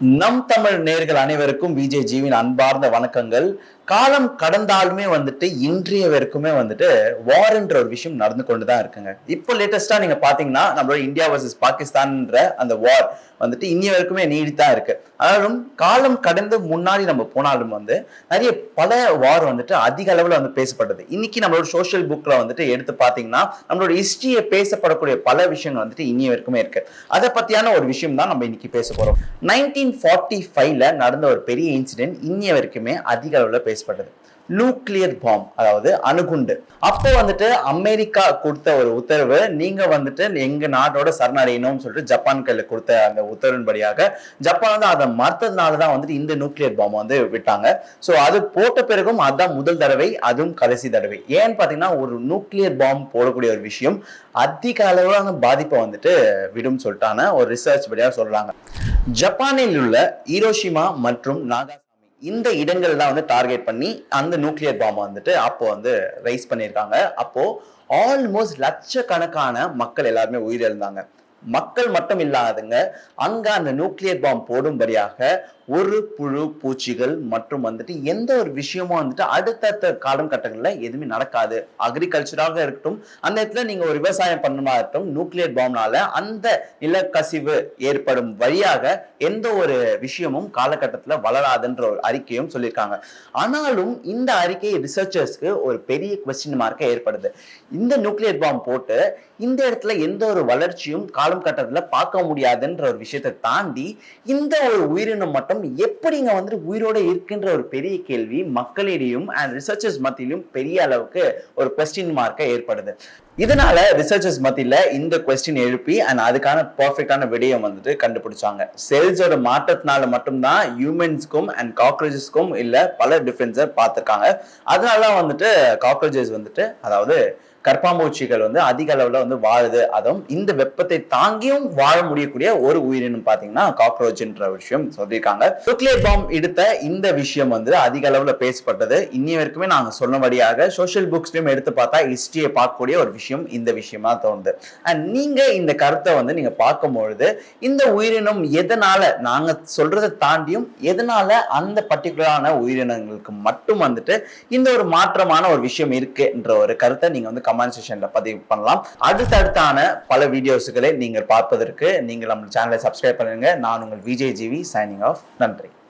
நம் தமிழ் நேர்கள் அனைவருக்கும் விஜய் ஜீவின் அன்பார்ந்த வணக்கங்கள். காலம் கடந்தாலுமே வந்துட்டு இன்றைய வரைக்குமே வந்துட்டு வார்ன்ற ஒரு விஷயம் நடந்து கொண்டு தான் இருக்குங்க. இப்போ லேட்டஸ்டா நீங்க பாத்தீங்கன்னா நம்மளோட இந்தியா வர்சஸ் பாகிஸ்தான்ன்ற அந்த வார் வந்துட்டு இன்னிய வரைக்குமே நீடித்தான் இருக்கு. ஆனாலும் காலம் கடந்து முன்னாடி நம்ம போனாலும் வந்து நிறைய பல வார் வந்துட்டு அதிக அளவுல வந்து பேசப்பட்டது. இன்னைக்கு நம்மளோட சோஷியல் புக்ல வந்துட்டு எடுத்து பாத்தீங்கன்னா நம்மளோட ஹிஸ்டரியை பேசப்படக்கூடிய பல விஷயங்கள் வந்துட்டு இன்னிய வரைக்குமே இருக்கு. அதை பத்தியான ஒரு விஷயம் தான் நம்ம இன்னைக்கு பேச போறோம். நைன்டீன் ஃபார்ட்டி ஃபைவ்ல நடந்த ஒரு பெரிய இன்சிடென்ட் இன்னிய வரைக்குமே அதிக அளவுல ரிலீஸ் பண்ணுது நியூக்ளியர் பாம் அதாவது அணுகுண்டு. அப்போ வந்துட்டு அமெரிக்கா கொடுத்த ஒரு உத்தரவு நீங்க வந்துட்டு எங்க நாட்டோட சரணடையணும்னு சொல்லிட்டு ஜப்பான் கையில கொடுத்த அந்த உத்தரவின்படியாக ஜப்பான் வந்து அதை மறுத்ததுனால தான் வந்துட்டு இந்த நியூக்ளியர் பாம் வந்து விட்டாங்க. ஸோ அது போட்ட பிறகும் அதுதான் முதல் தடவை அதுவும் கடைசி தடவை. ஏன்னு பார்த்தீங்கன்னா ஒரு நியூக்ளியர் பாம் போடக்கூடிய ஒரு விஷயம் அதிக அளவிலான பாதிப்பை வந்துட்டு விடும் சொல்லிட்டான ஒரு ரிசர்ச் படியாக சொல்றாங்க. ஜப்பானில் உள்ள ஈரோஷிமா மற்றும் நாகா இந்த இடங்கள் தான் வந்து டார்கெட் பண்ணி அந்த நியூக்ளியர் பாம்பை வந்துட்டு அப்போ வந்து ரைஸ் பண்ணியிருக்காங்க. அப்போ ஆல்மோஸ்ட் லட்சக்கணக்கான மக்கள் எல்லாருமே உயிரிழந்தாங்க. மக்கள் மட்டும் இல்லாதுங்க அங்க அந்த நியூக்ளியர் பாம்பு போடும்படியாக ஒரு புழு பூச்சிகள் மற்றும் வந்துட்டு எந்த ஒரு விஷயமும் வந்துட்டு அடுத்தடுத்த காலகட்டங்களில் எதுவுமே நடக்காது. அக்ரிகல்ச்சராக இருக்கட்டும் அந்த இடத்துல நீங்கள் ஒரு விவசாயம் பண்ணணுமா இருக்கட்டும் நியூக்ளியர் பாம்னால அந்த நிலக்கசிவு ஏற்படும் வழியாக எந்த ஒரு விஷயமும் காலகட்டத்தில் வளராதுன்ற ஒரு அறிக்கையும் சொல்லியிருக்காங்க. ஆனாலும் இந்த அறிக்கை ரிசர்ச்சர்ஸ்க்கு ஒரு பெரிய கொஸ்டின் மார்க்கை ஏற்படுது. இந்த நியூக்ளியர் பாம் போட்டு இந்த இடத்துல எந்த ஒரு வளர்ச்சியும் காலம் கட்டத்தில் பார்க்க முடியாதுன்ற ஒரு விஷயத்தை தாண்டி இந்த ஒரு உயிரினம் மட்டும் எப்படிங்க வந்துட்டு உயிரோட இருக்கின்ற ஒரு பெரிய கேள்வி மக்களிடையும் அண்ட் ரிசர்ச்சர்ஸ் மத்தியிலும் பெரிய அளவுக்கு ஒரு கொஸ்டின் மார்க்கை ஏற்படுது. இதனால ரிசர்ச்சர்ஸ் மத்தியில இந்த கொஸ்டின் எழுப்பி அண்ட் அதுக்கான பர்ஃபெக்டான விடயம் வந்துட்டு கண்டுபிடிச்சாங்க. செல்ஸோட மாற்றத்தினால மட்டும்தான் ஹியூமன்ஸ்க்கும் அண்ட் காக்ரோச்சஸ்க்கும் இல்ல பல டிஃபரன்ஸை பார்த்துருக்காங்க. அதனால வந்துட்டு காக்ரோச்சஸ் வந்துட்டு அதாவது கற்பாம்பூச்சிகள் வந்து அதிக அளவில் வந்து வாழுது. அதுவும் இந்த வெப்பத்தை தாங்கியும் வாழ முடியக்கூடிய ஒரு உயிரினம் பார்த்தீங்கன்னா காக்ரோச்ன்ற விஷயம் சொல்லியிருக்காங்க. நியூக்ளியர் பாம் எடுத்த இந்த விஷயம் வந்து அதிக அளவில் பேசப்பட்டது. இன்னி வரைக்குமே நாங்கள் சொன்னபடியாக சோஷியல் புக்ஸ்லையும் எடுத்து பார்த்தா ஹிஸ்ட்ரியை பார்க்கக்கூடிய ஒரு விஷயம் இந்த விஷயமா தோணுது. அண்ட் நீங்கள் இந்த கருத்தை வந்து நீங்கள் பார்க்கும் பொழுது இந்த உயிரினம் எதனால நாங்கள் சொல்றதை தாண்டியும் எதனால அந்த பர்டிகுலரான உயிரினங்களுக்கு மட்டும் வந்துட்டு இந்த ஒரு மாற்றமான ஒரு விஷயம் இருக்குன்ற ஒரு கருத்தை நீங்கள் வந்து கமெண்ட் செஷன்ல பதிவு பண்ணலாம். அடுத்தடுத்தான பல வீடியோஸுகளை நீங்கள் பார்ப்பதற்கு நீங்கள் நம்ம சேனலை சப்ஸ்கிரைப் பண்ணுங்க. நான் உங்கள் விஜய் ஜிவி சைனிங் ஆஃப் நன்றி.